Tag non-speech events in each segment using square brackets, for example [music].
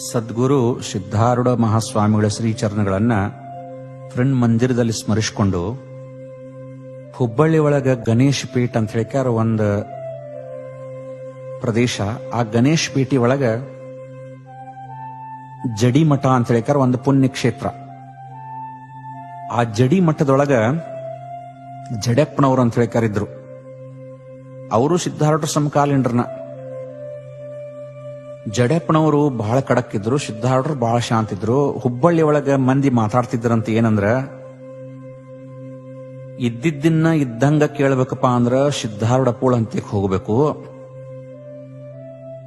ಸದ್ಗುರು Siddharudha ಮಹಾಸ್ವಾಮಿಗಳ ಶ್ರೀಚರಣಗಳನ್ನ friend ಮಂದಿರದಲ್ಲಿ ಸ್ಮರಿಸಿಕೊಂಡು ಹುಬ್ಬಳ್ಳಿ ಒಳಗ ಗಣೇಶ್ ಪೀಠ ಅಂತ ಹೇಳಿಕಾರ ಒಂದು ಪ್ರದೇಶ, ಆ ಗಣೇಶ್ ಪೀಠಿ ಒಳಗ ಜಡಿ ಮಠ ಅಂತ ಹೇಳಿಕಾರ ಒಂದು ಪುಣ್ಯ ಕ್ಷೇತ್ರ ಆ ಜಡಿ ಮಠದೊಳಗ ಜಡೆಪ್ಪನವರು ಅಂತ ಹೇಳಿಕಾರಿದ್ರು ಅವರು ಸಿದ್ಧಾರೂಢ ಸಮಕಾಲೀನರನ್ನ. ಜಡೆಪ್ಪನವರು ಬಹಳ ಕಡಕ್ ಇದ್ರು ಸಿದ್ಧಾರ್ಡ್ರು ಬಹಳ ಶಾಂತ ಇದ್ರು ಹುಬ್ಬಳ್ಳಿ ಒಳಗ ಮಂದಿ ಮಾತಾಡ್ತಿದ್ರಂತ ಏನಂದ್ರ, ಇದ್ದಿದ್ದನ್ನ ಇದ್ದಂಗ ಕೇಳ್ಬೇಕಪ್ಪ ಅಂದ್ರ ಸಿದ್ಧಾರ್ಡ ಪೂಳ ಅಂತಕ್ಕೆ ಹೋಗ್ಬೇಕು.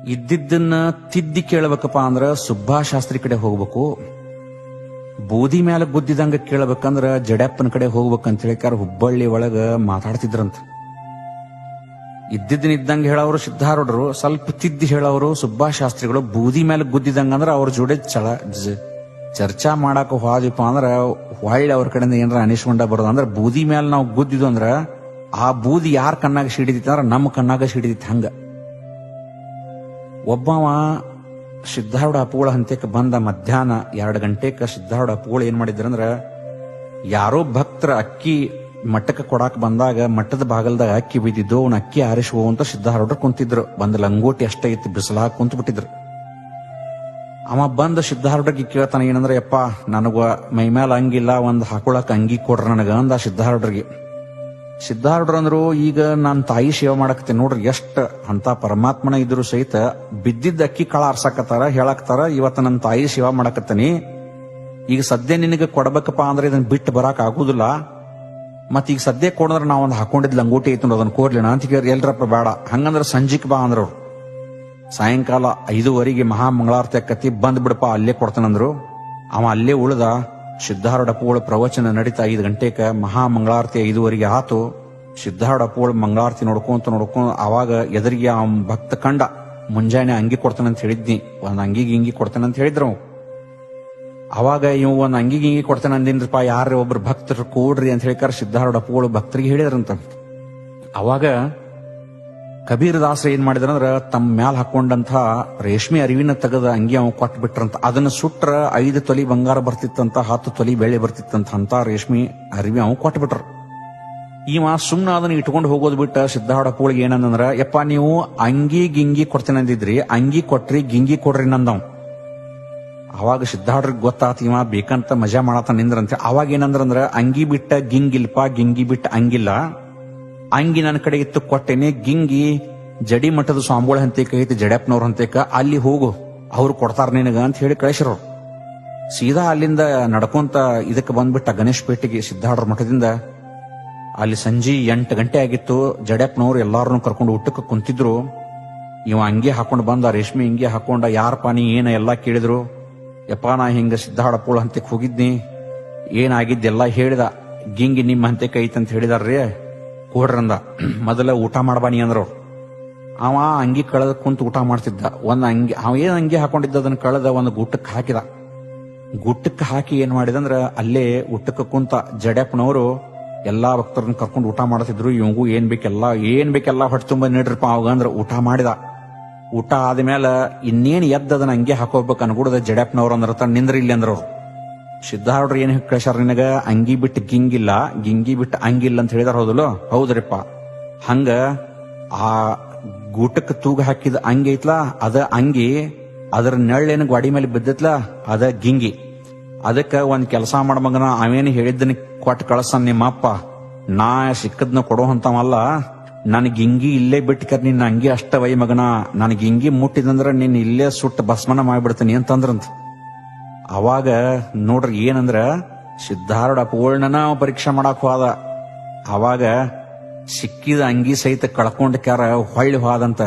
ಇದ್ದಿದ್ದನ್ನ ತಿದ್ದಿ ಕೇಳ್ಬೇಕಪ್ಪ ಅಂದ್ರ ಸುಬ್ಬಾಶಾಸ್ತ್ರಿ ಕಡೆ ಹೋಗ್ಬೇಕು. ಬೂದಿ ಮೇಲೆ ಗುದ್ದಿದಂಗ ಕೇಳ್ಬೇಕಂದ್ರ ಜಡೆಪ್ಪನ ಕಡೆ ಹೋಗ್ಬೇಕಂತ ಹೇಳಿಕಾರ ಹುಬ್ಬಳ್ಳಿ ಒಳಗ ಮಾತಾಡ್ತಿದ್ರಂತ. ಇದ್ದಿದ್ದನ್ನ ಹೇಳವರು ಹೇಳೋರು ಸಿದ್ಧಾರೂಢರು, ಸ್ವಲ್ಪ ತಿದ್ದಿ ಹೇಳೋರು ಸುಬ್ಬಾಶಾಸ್ತ್ರಿಗಳು ಬೂದಿ ಮೇಲೆ ಗುದ್ದಿದಂಗ ಅಂದ್ರೆ ಅವ್ರ ಜೋಡಿ ಚಳ ಚರ್ಚಾ ಮಾಡಾಕ ಹೋದಿಪ್ಪ ಅಂದ್ರೆ ಹೊಳ್ಳಿ ಅವ್ರ ಕಡೆಯಿಂದ ಏನಾರ ಅನಿಸ್ಕೊಂಡ ಬರೋದು ಅಂದ್ರೆ ಬೂದಿ ಮೇಲೆ ನಾವು ಗುದ್ದಿದ್ವು ಅಂದ್ರೆ ಆ ಬೂದಿ ಯಾರ ಕಣ್ಣಾಗ ಸಿಡಿದಿತ್ತು ಅಂದ್ರೆ ನಮ್ಮ ಕಣ್ಣಾಗ ಸಿಡಿದಿತ್ತು ಹಂಗ. ಒಬ್ಬವ ಸಿದ್ಧಾರೂಢ ಅಪ್ಪುಗಳ ಹಂತಕ್ಕೆ ಬಂದ ಮಧ್ಯಾಹ್ನ ಎರಡು ಗಂಟೆಕ ಸಿದ್ಧಾರೂಢ ಅಪ್ಪುಗಳು ಏನ್ ಮಾಡಿದ್ರಂದ್ರ ಯಾರೋ ಭಕ್ತರ ಅಕ್ಕಿ ಮಠಕ್ಕೆ ಕೊಡಾಕ್ ಬಂದಾಗ ಮಟ್ಟದ ಬಾಗಲ್ದಾಗ ಅಕ್ಕಿ ಬಿದ್ದಿದ್ದು ಅವ್ನ ಅಕ್ಕಿ ಆರಿಸಿ ಅಂತ ಸಿದ್ಧಾರೂಢರು ಕುಂತಿದ್ರು. ಬಂದ ಲಂಗೋಟಿ ಅಷ್ಟೇ ಇತ್ತು, ಬಿಸಿಲಾಗ ಕುಂತ ಬಿಟ್ಟಿದ್ರು ಅವ ಬಂದ ಸಿದ್ಧಾರೂಢಗೆ ಕೇಳ್ತಾನೆ, ಏನಂದ್ರೆ, ಯಪ್ಪ, ನನಗ ಮೈ ಮೇಲೆ ಅಂಗಿಲ್ಲ ಒಂದ್ ಹಾಕೊಳಕ್ ಅಂಗಿ ಕೊಡ್ರ ನನಗ, ಅಂದ ಸಿದ್ಧಾರೂಢರಿಗೆ ಸಿದ್ಧಾರೂಢರು ಅಂದ್ರು, ಈಗ ನಾನ್ ತಾಯಿ ಸೇವೆ ಮಾಡಕತ್ತೆ ನೋಡ್ರಿ, ಎಷ್ಟ ಅಂತ ಪರಮಾತ್ಮನ ಇದ್ರು ಸಹಿತ ಬಿದ್ದಿದ್ದ ಅಕ್ಕಿ ಕಾಳ ಆರ್ಸಾಕತ್ತಾರ, ಹೇಳಾಕ್ತಾರ, ಇವತ್ತ ನನ್ನ ತಾಯಿ ಸೇವಾ ಮಾಡಕತ್ತನಿ. ಈಗ ಸದ್ಯ ನಿನಗೆ ಕೊಡ್ಬೇಕಪ್ಪ ಅಂದ್ರೆ ಇದನ್ನ ಬಿಟ್ಟು ಬರಾಕ್ ಆಗುದಿಲ್ಲ. ಮತ್ ಈಗ ಸದ್ಯ ಕೊಡಂದ್ರೆ ನಾವ್ ಒಂದ್ ಹಾಕೊಂಡಿದ್ ಲಂಗೋಟಿ ಐತಿ ಅದನ್ನ ಕೋರ್ಲಿನ ಅಂತ ಕೇಳಿ ಎಲ್ರಪ್ಪ ಬೇಡ. ಹಂಗಂದ್ರೆ ಸಂಜಿಕ್ ಬಾ ಅಂದ್ರ ಅವ್ರು. ಸಾಯಂಕಾಲ ಐದುವರೆಗೆ ಮಹಾ ಮಂಗಳಾರತಿ ಅಕ್ಕತಿ ಬಂದ್ ಬಿಡಪ್ಪ, ಅಲ್ಲೇ ಕೊಡ್ತಾನಂದ್ರು ಅವ ಅಲ್ಲೇ ಉಳಿದ, ಸಿದ್ಧಾರೂಢ ಅಪ್ಪುಗಳ ಪ್ರವಚನ ನಡೀತಾ ಐದು ಗಂಟೆಕ ಮಹಾ ಮಂಗಳಾರತಿ ಐದುವರೆಗೆ ಆತು. ಸಿದ್ಧಾರೂಢ ಅಪ್ಪುಗಳ ಮಂಗಳಾರತಿ ನೋಡ್ಕೊಂತ ನೋಡ್ಕೊಂತ ಅವಾಗ ಎದುರಿಗೆ ಆ ಭಕ್ತ ಕಂಡ, ಮುಂಜಾನೆ ಅಂಗಿ ಕೊಡ್ತಾನಂತ ಹೇಳಿದ್ನಿ. ಒಂದ್ ಅಂಗಿಗೆ ಇಂಗಿ ಕೊಡ್ತಾನಂತ ಹೇಳಿದ್ರು. ಅವಾಗ ಇವ್ ಒಂದ್ ಅಂಗಿಗೆ ಹಿಂಗಿ ಕೊಡ್ತಾನೆ ಅಂದಿನ್ರಪ್ಪ ಯಾರ ಒಬ್ರು ಭಕ್ತರು ಕೂಡ್ರಿ ಅಂತ ಹೇಳಿಕಾರ ಸಿದ್ಧಾರೂಢ ಅಪ್ಪುಗಳು ಭಕ್ತರಿಗೆ ಹೇಳಿದ್ರಂತ. ಅವಾಗ ಕಬೀರ್ ದಾಸ ಏನ್ ಮಾಡಿದ್ರಂದ್ರ ತಮ್ಮ ಮ್ಯಾಲ ಹಾಕೊಂಡಂತ ರೇಷ್ಮೆ ಅರಿವಿನ ತೆಗೆದ ಅಂಗಿ ಅವ್ ಕೊಟ್ಟು ಬಿಟ್ರಂತ ಅದನ್ನ ಸುಟ್ರ ಐದು ತೊಲಿ ಬಂಗಾರ ಬರ್ತಿತ್ತಂತ, ಹತ್ತು ತೊಲಿ ಬೆಳೆ ಬರ್ತಿತ್ತಂತ ಅಂತ ರೇಷ್ಮೆ ಅರಿವಿ ಅವ್ ಕೊಟ್ಟು ಬಿಟ್ರ ಇವ ಸುಮ್ನ ಅದನ್ನ ಇಟ್ಕೊಂಡು ಹೋಗೋದು ಬಿಟ್ಟ ಸಿದ್ಧಾರೂಢ ಪೂಳಿಗೆ ಏನಂದ್ರ, ಯಪ್ಪ ನೀವು ಅಂಗಿ ಗಿಂಗಿ ಕೊಡ್ತೇನೆ ಅಂದಿದ್ರಿ, ಅಂಗಿ ಕೊಟ್ರಿ, ಗಿಂಗಿ ಕೊಡ್ರಿ ನಂದವ್. ಅವಾಗ ಸಿದ್ಧಾರ್ಡ್ರಿಗೆ ಗೊತ್ತಾತ, ಇವ ಬೇಕಂತ ಮಜಾ ಮಾಡತ್ತ ನಿಂದ್ರಂತೆ. ಅವಾಗ ಏನಂದ್ರಂದ್ರ, ಅಂಗಿ ಬಿಟ್ಟ ಗಿಂಗಿಲ್ಪ, ಗಿಂಗಿ ಬಿಟ್ಟ ಅಂಗಿಲ್ಲ. ಅಂಗಿ ನನ್ನ ಕಡೆ ಇತ್ತು, ಕೊಟ್ಟೇನೆ ಗಿಂಗಿ, ಜಡಿ ಮಠದ ಸ್ವಾಮಿಗಳ ಹಂತೇಕ ಐತಿ ಜಡ್ಯಪ್ಪನವ್ರ ಹಂತೇಕ, ಅಲ್ಲಿ ಹೋಗು, ಅವ್ರು ಕೊಡ್ತಾರ ನಿನಗ ಅಂತ ಹೇಳಿ ಕಳಿಸಿರೋ ಸೀದಾ ಅಲ್ಲಿಂದ ನಡ್ಕೊಂತ ಇದಕ್ಕೆ ಬಂದ್ಬಿಟ್ಟ ಗಣೇಶ್ ಪೇಟೆಗೆ ಸಿದ್ಧಾರ್ಡ್ರ ಮಠದಿಂದ. ಅಲ್ಲಿ ಸಂಜೆ ಎಂಟು ಗಂಟೆ ಆಗಿತ್ತು ಜಡ್ಯಪ್ಪನವ್ರು ಎಲ್ಲಾರನ್ನು ಕರ್ಕೊಂಡು ಊಟಕ್ಕೆ ಕುಂತಿದ್ರು. ಇವ ಅಂಗಿ ಹಾಕೊಂಡು ಬಂದ, ರೇಷ್ಮೆ ಅಂಗಿ ಹಾಕೊಂಡ ಯಾರ ಪಾನಿ ಏನ ಎಲ್ಲಾ ಕೇಳಿದ್ರು. ಯಪ್ಪ, ನಾ ಹಿಂಗ ಸಿದ್ಧಾಡಪೋಳ ಹಂತಕ್ಕೆ ಹೋಗಿದ್ನಿ. ಏನಾಗಿದ್ದೆಲ್ಲ ಹೇಳಿದ. ಗಿಂಗಿ ನಿಮ್ಮ ಹಂತಕ್ಕೆ ಐತಂತ ಹೇಳಿದಾರ್ರಿ. ಕೋಡ್ರಂದ. [clears throat] ಮೊದಲ ಊಟ ಮಾಡಬಾನಿ ಅಂದ್ರು. ಅವ ಅಂಗಿ ಕಳೆದ ಕುಂತ ಊಟ ಮಾಡ್ತಿದ್ದ. ಒಂದ್ ಅಂಗಿ, ಅವ ಏನ್ ಅಂಗಿ ಹಾಕೊಂಡಿದ್ದ ಅದನ್ನ ಕಳೆದ ಒಂದು ಗುಟ್ಟಕ್ಕೆ ಹಾಕಿದ. ಗುಟ್ಟಕ್ಕೆ ಹಾಕಿ ಏನ್ ಮಾಡಿದಂದ್ರ ಅಲ್ಲೇ ಊಟಕ್ಕೆ ಕುಂತ ಜಡೆಪ್ಪನವರು ಎಲ್ಲಾ ಭಕ್ತರನ್ನ ಕರ್ಕೊಂಡು ಊಟ ಮಾಡ್ತಿದ್ರು. ಇವಂಗೂ ಏನ್ ಬೇಕೆಲ್ಲ ಏನ್ ಬೇಕೆಲ್ಲ ಹೊಟ್ಟೆ ತುಂಬ ನೀಡ್ರಪ್ಪ, ಅವಾಗ ಅಂದ್ರ ಊಟ ಮಾಡಿದ. ಊಟ ಆದ್ಮೇಲೆ ಇನ್ನೇನು ಎದ್ದ ಅದನ್ನ ಹಂಗೆ ಹಾಕೋಬೇಕು ಅನ್ಕೂಡದ ಜಡಪ್ನವ್ರು ಅಂದ್ರ ತ ನಿಂದ್ರ ಇಲ್ಲಿ ಅಂದ್ರ ಅವ್ರು. ಸಿದ್ಧಾರೂಢರು ಏನ್ ಕಳ್ಸಾರ ನಿನಗ? ಅಂಗಿ ಬಿಟ್ಟು ಗಿಂಗಿಲ್ಲ, ಗಿಂಗಿ ಬಿಟ್ಟು ಅಂಗಿಲ್ಲ ಅಂತ ಹೇಳಿದಾರ ಹೌದಲ್ಲ? ಹೌದ್ರಿಪ್ಪ. ಹಂಗ ಆ ಗೂಟಕ್ಕೆ ತೂಗ ಹಾಕಿದ ಅಂಗಿ ಐತ್ಲಾ, ಅದ ಅಂಗಿ ಅದರ ನೆಳ್ಳೇನು ಗ್ವಾಡಿ ಮೇಲೆ ಬಿದ್ದತ್ಲಾ, ಅದ ಗಿಂಗಿ. ಅದಕ್ಕ ಒಂದ್ ಕೆಲಸ ಮಗನ, ಅವೇನು ಹೇಳಿದ್ದನ್ನ ಕೊಟ್ಟು ಕಳ್ಸನ್ ನಿಮ್ಮಪ್ಪ. ನಾ ಸಿಕ್ಕದ್ನ ಕೊಡುವಂತವಲ್ಲ ನನ್ ಗಿಂಗಿ ಇಲ್ಲೇ ಬಿಟ್ಕರ್ ನಿನ್ನ ಅಂಗಿ ಅಷ್ಟ ವೈ ಮಗನ ನನಗೆ ಹಿಂಗಿ ಮುಟ್ಟಿದಂದ್ರ ನಿನ್ನ ಇಲ್ಲೇ ಸುಟ್ಟ ಭಸ್ಮನ ಮಾಡ್ಬಿಡ್ತೀನಿ ಅಂತಂದ್ರಂತ. ಅವಾಗ ನೋಡ್ರಿ ಏನಂದ್ರ, ಸಿದ್ಧಾರೂಢ ಪೂರ್ಣನ ಪರೀಕ್ಷೆ ಮಾಡಕ್ ಹೋದ. ಅವಾಗ ಸಿಕ್ಕಿದ ಅಂಗಿ ಸಹಿತ ಕಳ್ಕೊಂಡ ಕ್ಯಾರ ಹೊಳ್ಳಿ ಹೋದಂತ.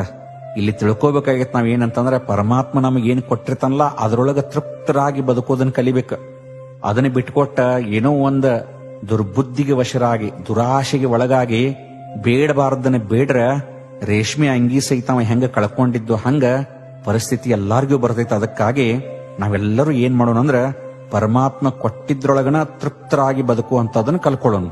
ಇಲ್ಲಿ ತಿಳ್ಕೋಬೇಕಾಗಿತ್ತು ನಾವ್ ಏನಂತಂದ್ರೆ ಪರಮಾತ್ಮ ನಮಗೆ ಏನ್ ಕೊಟ್ಟಿರ್ತಾನಲ್ಲ, ಅದ್ರೊಳಗ ತೃಪ್ತರಾಗಿ ಬದುಕೋದನ್ನ ಕಲಿಬೇಕು. ಅದನ್ನ ಬಿಟ್ಕೊಟ್ಟ ಏನೋ ಒಂದ ದುರ್ಬುದ್ಧಿಗೆ ವಶರಾಗಿ, ದುರಾಶೆಗೆ ಒಳಗಾಗಿ ಬೇಡಬಾರದನ್ನ ಬೇಡ್ರ ರೇಷ್ಮೆ ಅಂಗಿ ಸಹಿತ ಅವ ಹೆಂಗ ಕಳ್ಕೊಂಡಿದ್ದು ಹಂಗ ಪರಿಸ್ಥಿತಿ ಎಲ್ಲಾರ್ಗೂ ಬರ್ತೈತೆ. ಅದಕ್ಕಾಗಿ ನಾವೆಲ್ಲರೂ ಏನ್ ಮಾಡೋಣ ಅಂದ್ರ ಪರಮಾತ್ಮ ಕೊಟ್ಟಿದ್ರೊಳಗನ ತೃಪ್ತರಾಗಿ ಬದುಕುವಂತದನ್ನ ಕಲ್ಕೊಳ್ಳೋಣ